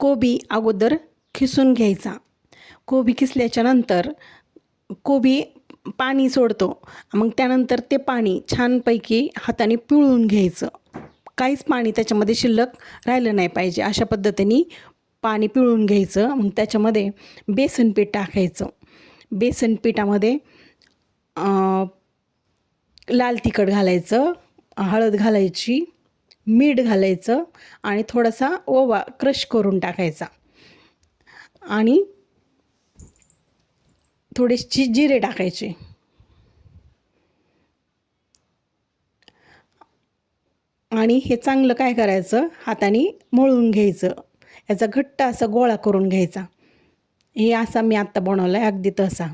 कोबी अगोदर खिसून घ्यायचा. कोबी खिसल्याच्यानंतर कोबी पाणी सोडतो. मग त्यानंतर ते पाणी छानपैकी हाताने पिळून घ्यायचं. काहीच पाणी त्याच्यामध्ये शिल्लक राहिलं नाही पाहिजे. अशा पद्धतीने पाणी पिळून घ्यायचं. मग त्याच्यामध्ये बेसन पीठ टाकायचं. बेसन पिठामध्ये लाल तिखट घालायचं. हळद घालायची. मीठ घालायचं आणि थोडासा ओवा क्रश करून टाकायचा. आणि थोडेसे जिरे टाकायचे. आणि हे चांगलं काय करायचं? हाताने मळून घ्यायचं. याचा घट्ट असा गोळा करून घ्यायचा. हे असा मी आत्ता बनवला आहे अगदी तसा.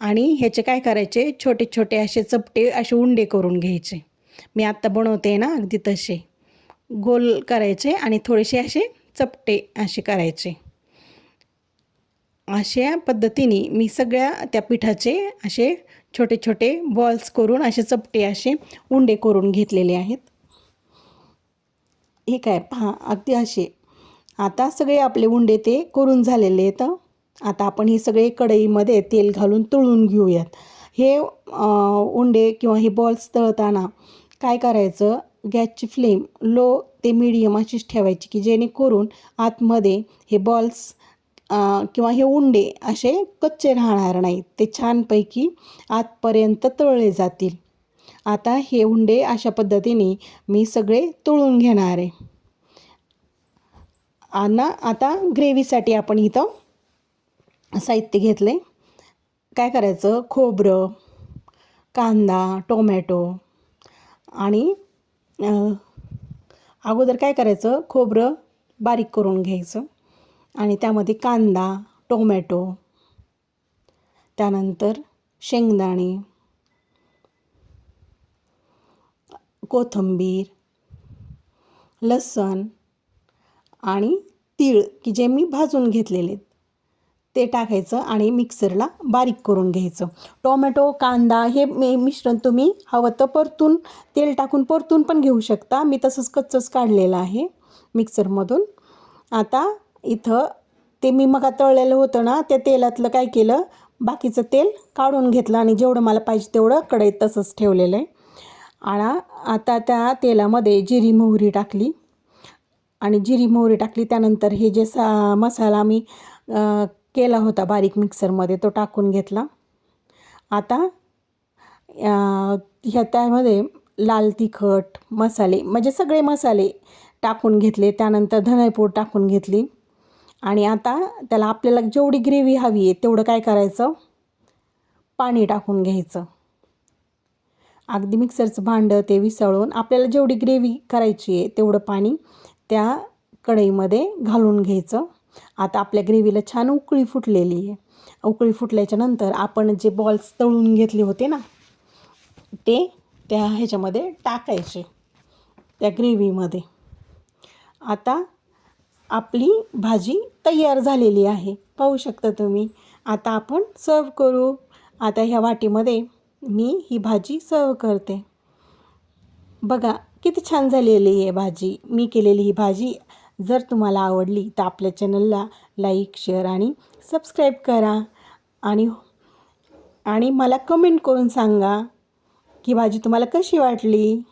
आणि ह्याचे काय करायचे? छोटे छोटे असे चपटे असे उंडे करून घ्यायचे. मी आत्ता बनवते ना अगदी तसे. गोल करायचे आणि थोडेसे असे चपटे असे करायचे. अशा पद्धतीने मी सगळ्या त्या पिठाचे असे छोटे छोटे बॉल्स करून असे चपटे असे उंडे करून घेतलेले आहेत. हे काय पहा अगदी असे. आता सगळे आपले उंडे ते करून झालेले आहेत. आता आपण हे सगळे कढईमध्ये तेल घालून तळून घेऊयात. हे उंडे किंवा हे बॉल्स तळताना काय करायचं? गॅसची फ्लेम लो ते मिडियम अशीच ठेवायची की जेणेकरून आतमध्ये हे बॉल्स किंवा हे उंडे असे कच्चे राहणार नाहीत. ते छानपैकी आतपर्यंत तळले जातील. आता हे उंडे अशा पद्धतीने मी सगळे तळून घेणार आहे. आणि आता ग्रेव्हीसाठी आपण इथं साहित्य घेतले काय करायचं? खोबरं कांदा टोमॅटो आणि अगोदर काय करायचं? खोबरं बारीक करून घ्यायचं आणि त्यामध्ये कांदा टोमॅटो त्यानंतर शेंगदाणे कोथिंबीर लसण आणि तीळ की जे मी भाजून घेतलेले आहेत, ते टाकायचं आणि मिक्सरला बारीक करून घ्यायचं. टोमॅटो कांदा हे मिश्रण तुम्ही हवं तर परतून तेल टाकून परतून पण घेऊ शकता. मी तसंच कच्चंच काढलेलं आहे मिक्सरमधून. आता इथं ते मी मग तळलेलं होतं ना त्या तेलातलं काय केलं बाकीचं तेल काढून घेतलं आणि जेवढं मला पाहिजे तेवढं कढईत तसंच ठेवलेलं आहे. आणि आता त्या तेलामध्ये जिरी मोहरी टाकली. आणि जिरी मोहरी टाकली त्यानंतर हे जे सा मसाला मी केला होता बारीक मिक्सरमध्ये तो टाकून घेतला. आता ह्या त्यामध्ये लाल तिखट मसाले म्हणजे सगळे मसाले टाकून घेतले त्यानंतर धनेपूड टाकून घेतली. आणि आता त्याला आपल्याला जेवढी ग्रेव्ही हवी आहे तेवढं काय करायचं? पाणी टाकून घ्यायचं. अगदी मिक्सरचं भांडं ते विसळून आपल्याला जेवढी ग्रेव्ही करायची आहे तेवढं पाणी त्या कढईमध्ये घालून घ्यायचं. आता आपल्या ग्रेव्हीला छान उकळी फुटलेली आहे. उकळी फुटल्याच्यानंतर आपण जे बॉल्स तळून घेतले होते ना ते त्या ह्याच्यामध्ये टाकायचे त्या ग्रेव्हीमध्ये. आता आपली भाजी तयार झालेली आहे. पाहू शकता तुम्ही आता आपण सर्व करू. आता ह्या वाटीमध्ये मी ही भाजी सर्व करते. बघा किती छान झालेली आहे भाजी. मी केलेली ही भाजी जर तुम्हाला आवडली तर आपल्या चॅनलला लाईक शेअर आणि सबस्क्राईब करा. आणि हो, आणि मला कमेंट करून सांगा की भाजी तुम्हाला कशी वाटली?